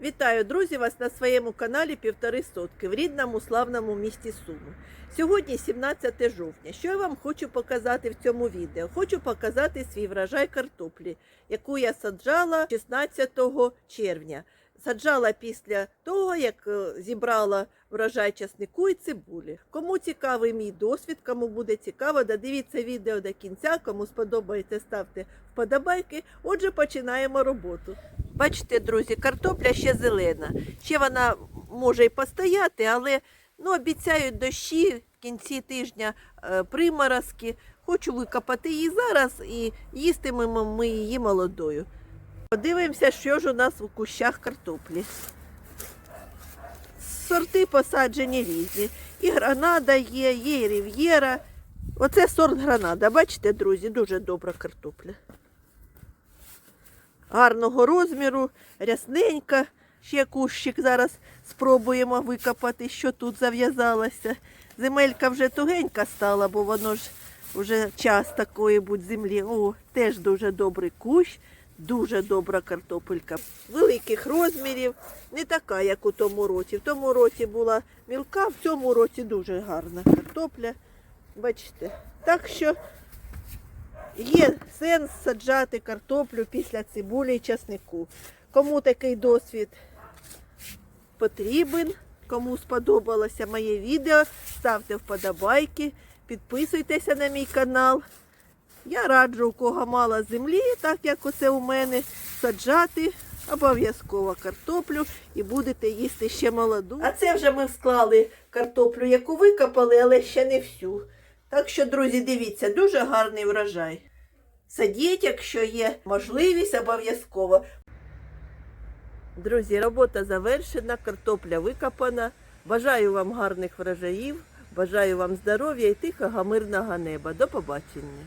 Вітаю, друзі, вас на своєму каналі Півтори Сотки в рідному славному місті Суми. Сьогодні 17 жовтня. Що я вам хочу показати в цьому відео? Хочу показати свій врожай картоплі, яку я саджала 16 червня. Саджала після того, як е, зібрала врожай часнику і цибулі. Кому цікавий мій досвід, кому буде цікаво, додивіться відео до кінця. Кому сподобається, ставте вподобайки. Отже, починаємо роботу. Бачите, друзі, картопля ще зелена. Ще вона може й постояти, але ну, обіцяють дощі в кінці тижня е, приморозки. Хочу викопати її зараз і їстимемо ми її молодою. Подивимося, що ж у нас у кущах картоплі. Сорти посаджені різні. І гранада є, є і рів'єра. Оце сорт гранада. Бачите, друзі, дуже добра картопля гарного розміру, рясненька. Ще кущик зараз спробуємо викопати, що тут зав'язалося. Земелька вже тугенька стала, бо воно ж вже час такої будь землі. О, теж дуже добрий кущ, дуже добра картопелька. Великих розмірів, не така, як у тому році. В тому році була мілка, в цьому році дуже гарна картопля. Бачите. Так що Є сенс саджати картоплю після цибулі і часнику. Кому такий досвід потрібен, кому сподобалося моє відео, ставте вподобайки, підписуйтеся на мій канал. Я раджу, у кого мало землі, так як оце у мене, саджати обов'язково картоплю і будете їсти ще молоду. А це вже ми склали картоплю, яку викопали, але ще не всю. Так що, друзі, дивіться, дуже гарний врожай. Садіть, якщо є можливість, обов'язково. Друзі, робота завершена, картопля викопана. Бажаю вам гарних врожаїв, бажаю вам здоров'я і тихого мирного неба. До побачення.